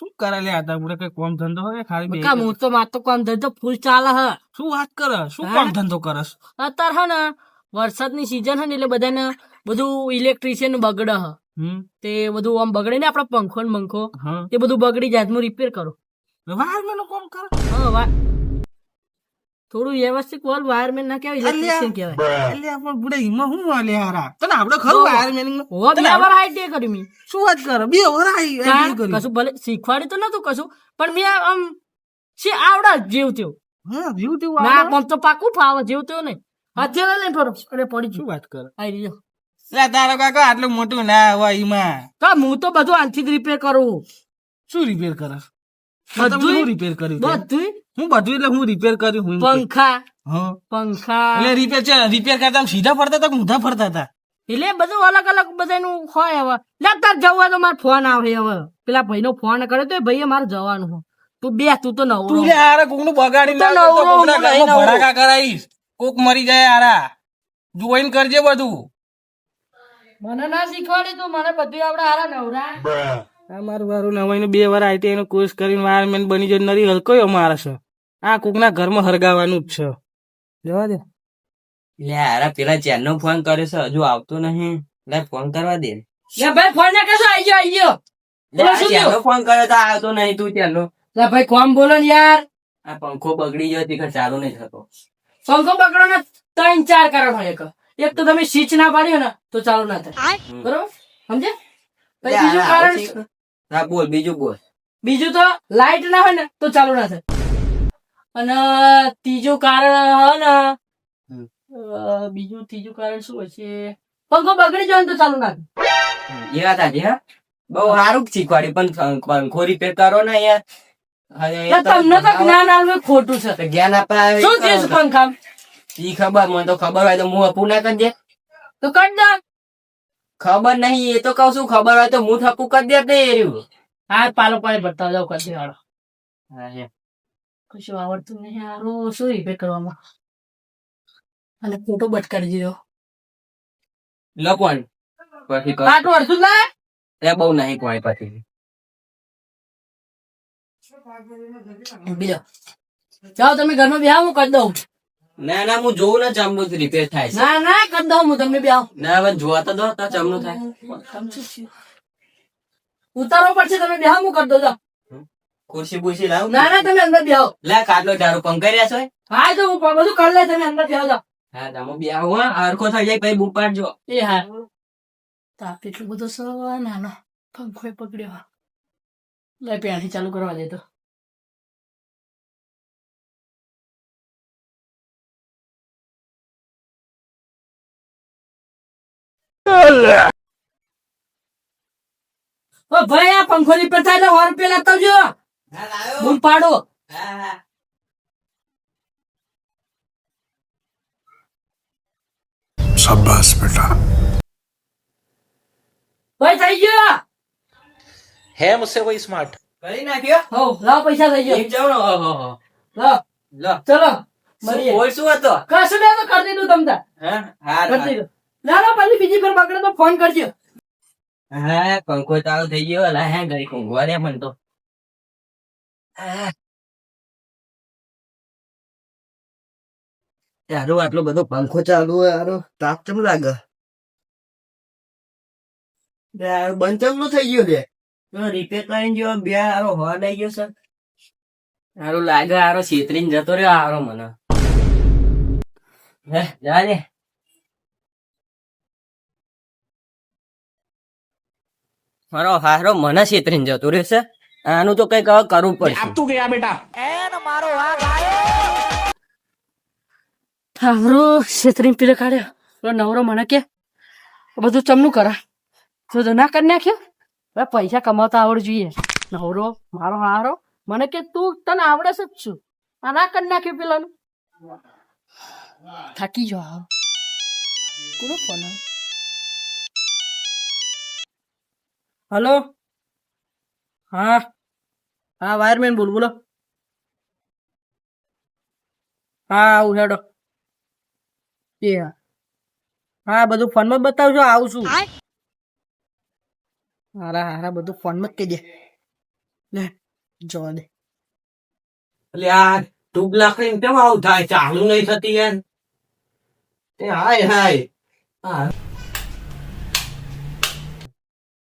શું કરે લે આ તાર કઈ કોમ ધંધો હોય ખાલી બકા હું તો માર તો કામ ધંધો ફૂલ ચાલે હ. શું વાત કરે? શું કોમ ધંધો કરસ અત્યારે હે ને વરસાદની સીઝન હે ને એટલે બધાને બધું ઇલેક્ટ્રિશિયન બગડે હ. તે બધું આમ બગડે ને આપડા પંખો ને મંખો તે બધું બગડી જાય હું રિપેર કરો. વારનું કોમ કર? હા વા થોડું વ્યવસ્થિત બોલ વાયરમેન ના કહેવાય ઇલેક્ટ્રિશિયન કહેવાય એટલે આપણે બુડે હિમાં હું વાલે હારા તને આપણે ખરું વાયરમેન ઓ બે વાર આઈડિયા કરી મી. શું વાત કરે? બે વાર આઈ આઈ કરી કશું ભલે શીખવાડી તો નતું કશું પણ મે આમ છે આવડા જેવું તેવું હા વ્યૂ તેવું ના આવડે? તો પાકું ફાવે જેવું તેવું નહીં અત્યારે લઈને ફરો. અરે પડી શું વાત કરે? આઈ રહ્યો. લે તારો કાકા આટલું મોટું ના હોય ઈમાં તો હું તો બધું આનથી રિપેર કરું. શું રિપેર કરે? બધું રિપેર કર્યું બધું હું બધું એટલે હું રિપેર કર્યું હું પંખા. હા. પંખા. એટલે રિપેર છે રિપેર કરતા સીધા ફરતા હતા ઊંધા ફરતા હતા? એટલે બધું અલગ અલગ બધાનું હોય હવે. લગતા જવું હોય તો મારો ફોન આવે હવે. પેલા ભાઈ નો ફોન કરે તો ભાઈએ મારે જવાનું હોય. તું બે તું તો નવરો. તું હારા કોકનું બગાડી તો લાવ કોકના. ભડાકા કરાવીશ. કોક મરી જાય આરા જોઈન કરજે બધું. મને ના શીખવાડી તું મને બધું આપડે હારા નવરા. આ મારું વારું નવાઈ બે વાર આઈટીઆઈ નો કોર્સ કરીને વાયરમેન બની જાય નથી હલકોયો મારે છે આ કોકના ઘરમાં હરગાવાનું જ છે. જવા દે. લે અરે પેલા ચેન નો ફોન કર્યો છે હજુ આવતો નહીં. લે ફોન કરવા દે. લે ભાઈ ફોન ના કરશો આઈ ગયો આઈ ગયો. શું ચેન નો ફોન કર્યો તો આવતો નહીં તું ચેન નો લે ભાઈ કોમ બોલો ને યાર. આ પંખો બગડી ગયો તીખર ચાલુ નહીં થતો. પંખો બગડો ને ત્રણ ચાર કારણ હોય એક. એક તો તમે સ્વિચ ના પાડ્યો ને તો ચાલુ ના થાય. બરોબર? સમજે પછી બીજું કારણ? હા બોલ બીજું બોલ. બીજું તો લાઈટ ના હોય ને તો ચાલુ ના થાય. અને ત્રીજું કારણ ને બીજું ત્રીજું કારણ શું હશે? પંખો બગડી જાય તો ચાલુ નાખ એ વાત આજે હા? બહુ સારું શીખવાડી પણ ખોરી રિપેર કરો ને યાર અને એ એટલે તમને તો જ્ઞાન આલવું ખોટું છે. જ્ઞાન આપવા શું છે પંખા ઈ ખબર મને તો ખબર હોય તો હું અપુ ના કરી દે. તો કરી દે. ખબર નહીં એ તો કઉ છું ખબર હોય તો હું થપુ કરી દે તે એર્યું. હા પાલો પાણી ભરતા જાવ કરી હે. કશું આવડતું નહીં હારું શું રિપેર કરવામાં? અને ફોટો બટ કરી દીધો. લખવાનું. પછી. આટલું અડધું ના એ બહુ નહીં કોઈ પછી. બીજો. જાઓ તમે ઘરમાં બેહા હું કરી દઉં. ના ના હું જોઉં ને ચમનું રિપેર થાય છે. ના ના કરી દઉં હું તમને બેહો ના હવે જોવા તો દો તો ચમનું થાય. ઉતારવો પડશે તમે બેહા હું કરી દઉં. ખુરશી બુરશી લાવ ના ના તમે અંદર બેહો. લે કાટલો તારું પંકર્યા છો. હા તો હું બધું કરી લે તમે અંદર બેહો જાઓ હા તમે બે હા હરખો થઈ જાય પછી બૂમ પાડજો. એ હા. તાપ એટલું બધું સ નાનો. પંખો પકડ્યો લે પ્યાથી ચાલુ કરવા દે તો. ભાઈ આ પંખો ની થાય હોર પેલા તો આવજો બૂમ પાડો. શાબાશ બેટા. ભાઈ થઈ ગયો. હે મુસે કોઈ સ્માર્ટ કરી નાખ્યો? હો લાવ પૈસા થઈ ગયો. એક જાવ હો હો હો. લો. લો. ચલો. મરીએ બોલ શું હતો કશું નહીં તો કરી દીધું તમને હે? હા કરી દીધું. ના ના પછી બીજી ફેર બગડે તો ફોન કરજો. હે કંકો તારો થઈ ગયો. લા હે ગઈ કંકો રે મન તો. યારો આટલો બધો પંખો ચાલુ હોય, યારો, તાપ ચમ લાગે? બંધ ચમનું થઈ ગયો છે. રિપેર કરીને જો, બે હારો હોડ આવી ગયો છે. હારું લાગે, હારો છેતરીને જતો રહ્યો, હારો મને. હે, જા ને મારો હારો મને છેતરીને જતો રહેશે આનું તો કંઈક કરવું પડે આપ તું ગયા બેટા. એન મારો વાગ આયો. થાવરો છેતરીન પીલે કાઢ્યો. તો નવરો મને કે બધું ચમનું કરા. જો તો ના કરી નાખ્યો? હવે પૈસા કમાવતા આવડ જોઈએ. નવરો મારો હારો મને કે તું તને આવડે છે જ છું આ ના કરી નાખ્યો પેલાનું. થાકી જો આવો કોનો ફોન હલો? હા. હા વાયરમેન બોલ બોલો. હા આવું હેડો. એ હા. હા બધું ફોનમાં જ બતાવજો આવું છું. હારા હારા બધું ફોનમાં જ કહી દે લે જવા દે. એટલે આ ટૂબ લાકડી કેમ આવું થાય? ચાલુ નહીં થતી યાર એ હાય હાય. હા.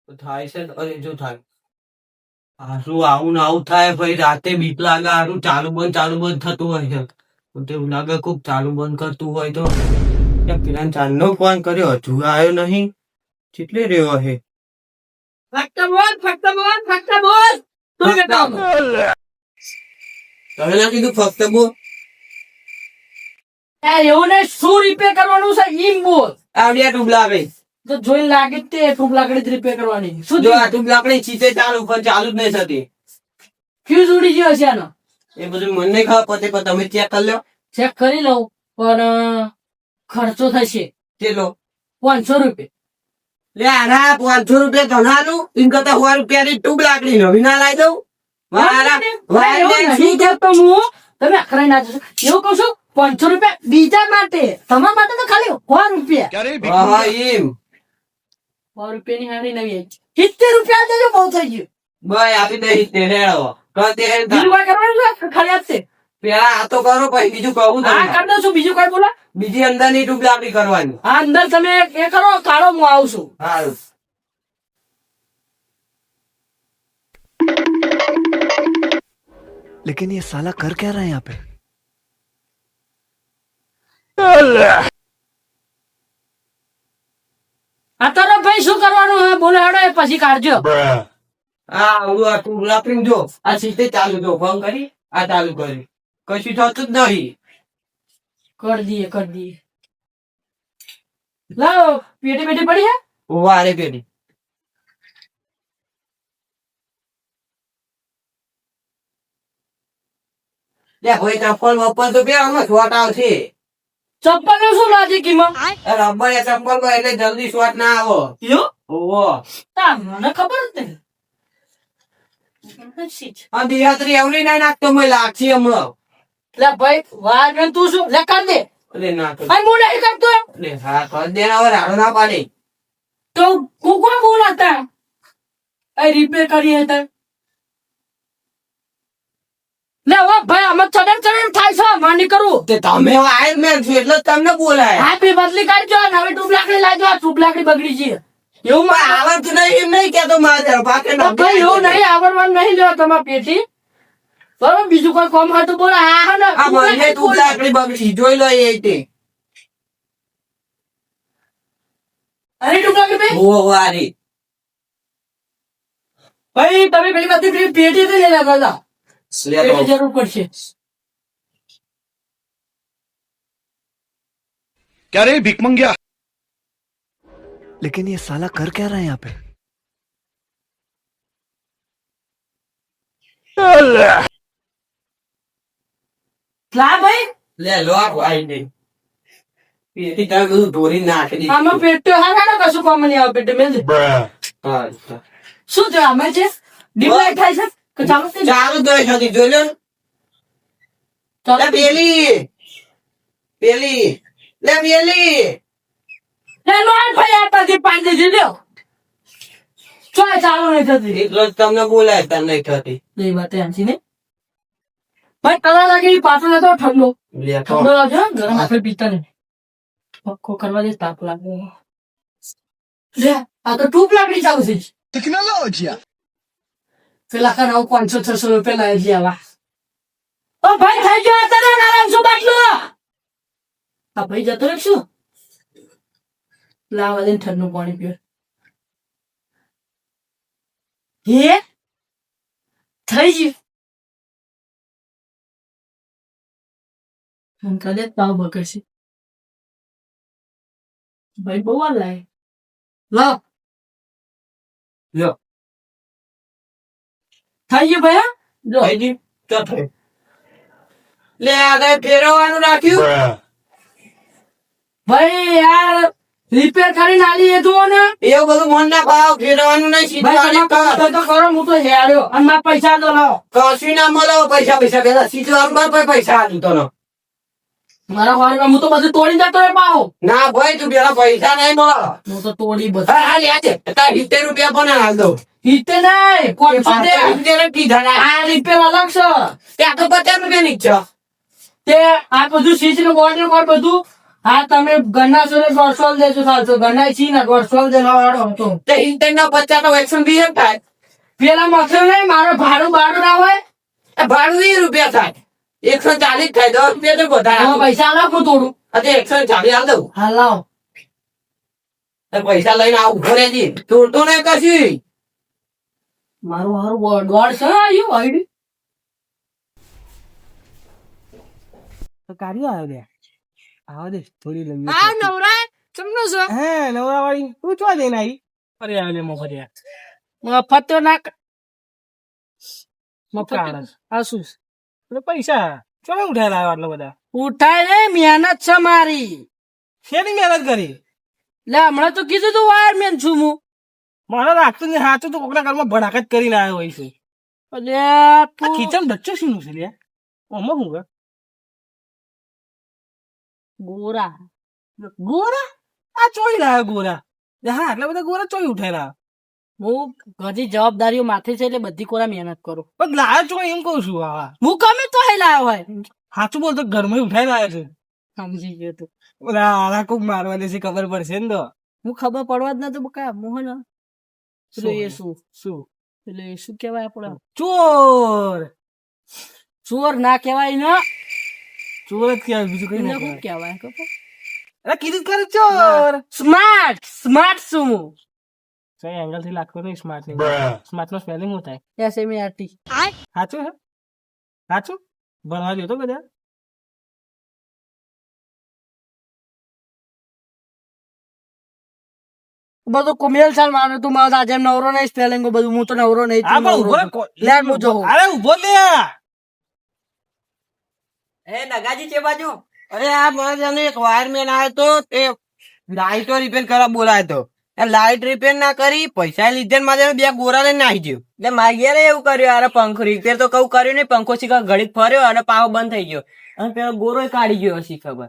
થાય છે અરે જો થાય. શું આવું ને આવું થાય ભાઈ રાતે બીક લાગે આનું ચાલુ બંધ ચાલુ બંધ થતું હોય છે. તો એવું લાગે કોક ચાલુ બંધ કરતું હોય તો. કિરણ ચાંદનો ફોન કર્યો હજુ આવ્યો નહીં. કેટલે રહ્યો હે? ફક્ત બોલ ફક્ત બોલ ફક્ત બોલ. તું તમે ના કીધું ફક્ત બો એ એવું ને શું રિપેર કરવાનું છે ઈમ બોલ. આવડિયા ડુબલા લાકડી તો જોઈ લાગે જ તે ટૂંક લાકડી જ રિપેર કરવાની. શું જો આ ટૂંક લાકડી ચીચે ચાલુ પણ ચાલુ જ નહીં થતી. ક્યુ જોડી ગયો છે આનો? એ બધું મને નહીં ખબર પડતી પણ તમે ચેક કરી લો. ચેક કરી લઉં પણ ખર્ચો થશે. કેટલો? પાંચસો રૂપિયા. લે આના પાંચસો રૂપિયા ધનાનું એમ કરતા સો રૂપિયાની ટૂંક લાકડી નવી ના લાવી દઉં તમે અખરાઈ ના જશો. એવું કઉ છું પાંચસો રૂપિયા બીજા માટે તમારા માટે તો ખાલી સો રૂપિયા. એમ. સો રૂપિયાની હાડી નવી આવી સિત્તેર રૂપિયા દેજો બહુ થઈ ગયું ભાઈ આપી દઈ તે રેડો કહતે હે બીજું કઈ કરવાનું છે ખાલી આપશે પેલા આ તો કરો પછી બીજું કહું હા તમને કરી દઉં છું બીજું કઈ બોલા બીજી અંદરની ટ્યુબ લાકડી કરવાની હા અંદર તમે એ કરો કાઢો હું આવું છું સારું लेकिन ये साला कर क्या रहा है यहाँ पे આ તો ભાઈ શું કરવાનું? હવે બોલો હેડો એ પછી કાઢજો. હા હું આ ટ્યુબ પીન જો આ સીધે ચાલુ જો ફોન કરી આ ચાલુ કરી. કશું થતું જ નહીં. કર દઈએ કર દઈએ. લાવો પેટી પેટી પડી હે વારે પેટી. લે ભાઈ ચપ્પલ બપ્પલ તો બે આમાં શોર્ટ આવશે ચપ્પલનું શું લાજી કિંમત? રબર એ ચપ્પલમાં એટલે જલ્દી શોટ ના આવો. યો ઓહો. તા મને ખબર જ નહીં. આ દિયાત્રી ના નાખતો મેં લાગશે હમણાં. લે ભાઈ વાર ને તું શું? લે કર દે. અરે ના તો ભાઈ હા કર દે હવે રાડો ના પાડી. તો કોણ બોલાતા એ રિપેર કરી હતા લે ઓ ભાઈ અમે ચડે ચડે થાય છે માની કરું. તે તમે આયરન મેન છો એટલે તમને બોલાય. હા બે બદલી કાઢજો આ નવી ટ્યુબ લાકડી લાવજો આ લાકડી બગડી છે. એવું આવડતું નહીં એમ નહીં કેતો મારે બાકી ભાઈ એવું નહીં આવડવાનું નહીં લેવા તમારા પેટી બરોબર બીજું કોઈ કોમ હતું બોલો હા ને આ મને લાકડી બગડી જોઈ લો એ તે અરે ટ્યુબ લાકડી ભાઈ. ઓ વારી. ભાઈ તમે પેલી બધી પેટી તો હતા. જરૂર પડશે क्या रे भीख मंगिया लेकिन ये साला कर क्या रहा है यहाँ पे લા ભાઈ લે લો આ આઈ નહીં પેટી તારે બધું ઢોરી નાખી દીધું. આમાં પેટો હા ના કશું કોમ નહીં આવે પેટે મેલ દે હા, હા. શું છે આમાં છે ડિપ્લાય થાય છે સારું દોઈ હતી જોઈ લો ને પેલી પેલી લે પેલી લે લો ભાઈ આ તજી પાંજે જી લ્યો ચોય ચાલુ નહીં થતી એટલો તમને બોલાય તને નહીં થતી એ વાત એમ છે ને ભાઈ તલા લાગે પાછળ હતો ઠંડો ઠંડો લાગ્યો ગરમ આપણે પીતા નહીં પક્કો કરવા તાપ લાગે લે આ તો ટૂપ લાકડી ચાલુ છે ટેકનોલોજી પેલા કાન આવું પાંચસો છસો રૂપિયા લાવી છે આવા ઓ ભાઈ, થઈ ગયો તને આરામ શું બાટલો? આ ભાઈ જતો રહેશું લાવા દે ઠંડુ પાણી પીવે. હે? થઈ ગયું. કદે તાવ બગડશે. ભાઈ, બહુ લાગે લો લ્યો. થઈ ગયું ભાઈ હા? જો થઈ ગયું? તો થયું. લે આગળ ફેરવવાનું રાખ્યું? ભાઈ યાર રિપેર કરીને આલી એ જુઓ ને. એવું બધું મન ના ભાવ ફેરવવાનું નહીં સીધું. તો કરો હું તો હેડ્યો. અને મારા પૈસા તો લાવો. કશું ના મળે પૈસા પૈસા પેલા સીધું મારે પાસે આલું તને મારા વાળમાં હું તો બધું તોડી જતો રે પાહો ના ભાઈ તું પેલા પૈસા નહીં મળે હું તો તોડી બધા. હાલ છે? તાર સિત્તેર રૂપિયા પણ હાલ દઉં. ઈતે નહીં પાંચસો દે અત્યારે કીધા ના. આ રિપેર અલગ છે. આ તો પચાસ રૂપિયાની જ તે આ બધું સીચનું બોર્ડનું બધું? હા તમે ગન્ના છો ને દોઢસો દેજો ચાલશો ગન્ના છી ને દોઢસો દેવા વાળો હતો તે. ઇન્ટર ના પચાસ તો એકસો બી એમ થાય. પેલા મથુર નહીં મારો ભાડું ભાડું ના હોય. ભાડું વીસ રૂપિયા થાય. એકસો ચાલીસ થાય દસ રૂપિયા તો વધારે પૈસા નાખું થોડું. આજે એકસો ચાલીસ આલ દઉં. હા લાવ. પૈસા લઈને આવું ઘરે જી તોડતો નહીં કશું. મારું મારું દોઢ છે આવ્યું આઈડી તો કાર્ય આવ્યો લે આવો દે થોડી લંબી આ નવરા ચમનો છો? હે નવરા વાળી તું ચો દે નાઈ? ફરી આવે લે મફતિયા મફત તો ના મફત. આ શું એટલે પૈસા. ચો ઉઠાય આવ્યા આટલા બધા? ઉઠાય ને મહેનત છે મારી. શેની મહેનત કરી? લે હમણાં તો કીધું તું વાયરમેન છું હું. મને રાખતું નહીં હાચું તો કોકના ઘરમાં ભડાક જ કરીને આવ્યો હોય છે. અલે તું ખીચમ ધચ્ચો શીનું છે લે? ઓમાં હું ગોરા. ગોરા? આ ચોઈ રહ્યા ગોરા. હા એટલા બધા ગોરા ચોઈ ઉઠેલા હું ઘરની જવાબદારીઓ માથે છે એટલે બધી કોરા મહેનત કરું. પણ લાયો છો એમ કહું છું હા હું કમે તો હે લાયો હોય. સાચું બોલતો ઘરમાં ઉઠાઈ લાયો છે. સમજી ગયો તું. ઓલા આલા કોક મારવા દેશે ખબર પડશે ને તો. હું ખબર પડવા જ નતો બકા મોહન. પેલું એ શું શું પેલું શું કહેવાય આપડે ચોર ચોર ના કહેવાય ને ચોર જ કહેવાય બીજું કઈ ના શું કહેવાય ખબર અરે કીધું કરે ચોર સ્માર્ટ સ્માર્ટ શું સહી એંગલથી લાગતો નહીં સ્માર્ટ નહીં સ્માર્ટ નો સ્પેલિંગ શું થાય એસ એમ આર ટી સાચું હે સાચું ભણવા ગયો તો બધા બધું કુમેલ સાલ મારે તું મારો આજે નવરો નહીં સ્પેલિંગ બધું હું તો નવરો નહીં તું નવરો લે હું જોઉં. અરે ઊભો લે એ નગાજી છે બાજુ. અરે આ મારા ત્યાંનો એક વાયરમેન આવ્યો તો તે લાઈટો રિપેર કરવા બોલાયો તો. એ લાઈટ રિપેર ના કરી પૈસા લીધે મારે બે ગોરા લઈને નાહી ગયો. એટલે મારી ઘેરે એવું કર્યું અરે પંખો રિપેર તો કઉ કર્યું નહીં પંખો શીખા ઘડીક ફર્યો અને પાવ બંધ થઈ ગયો. અને પેલો ગોરો કાઢી ગયો હશે ખબર.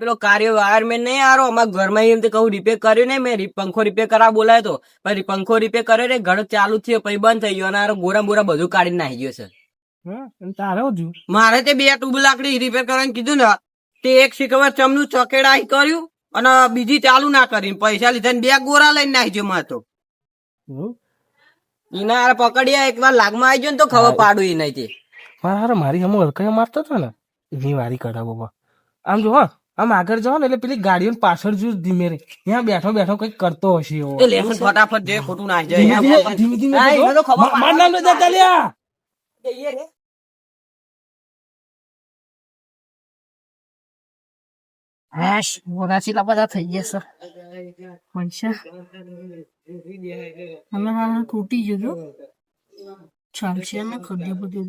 પેલો કાર્ય વાયરમેન નહીં આરો અમારા ઘરમાં એમ કહું રિપેર કર્યું ને મેં પંખો રિપેર કરવા બોલાયો તો. પછી પંખો રિપેર કર્યો ને ઘર ચાલુ થયો પછી બંધ થઈ ગયો અને આરો ગોરા બોરા બધું કાઢી નાખી ગયો છે. મારે તે બે ટુબ લાકડી રિપેર કરવાનું કીધું ને તે એક શીખવા ચમનું ચકેડાઈ કર્યું અને બીજી ચાલુ ના કરી પૈસા લીધા બે ગોરા લઈને નાખજો માં તો. એના હારે પકડ્યા એક વાર લાગમાં આવી ને તો ખબર પાડું એ નહીં તે. મારા હારે મારી હમો હલકાઈ મારતો હતો ને એની વારી કઢાવો બા. આમ જો હા આમ આગળ જાવ ને એટલે પેલી ગાડીઓ પાછળ જો ધીમે રે. ત્યાં બેઠો બેઠો કંઈક કરતો હશે એવો. ફટાફટ જે ખોટું ના જાય. ધીમે- ધીમે મારું નામ પાડવાની. લેતા ચાલ્યા પૈસા અમે હા તૂટી જજો ચાલશે બધું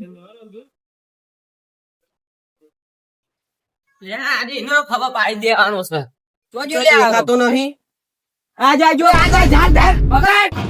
એનો ખબર પાડી દેવાનો છે. તો જો લે, દેખાતો નહીં. આ જા જો આગળ પકડ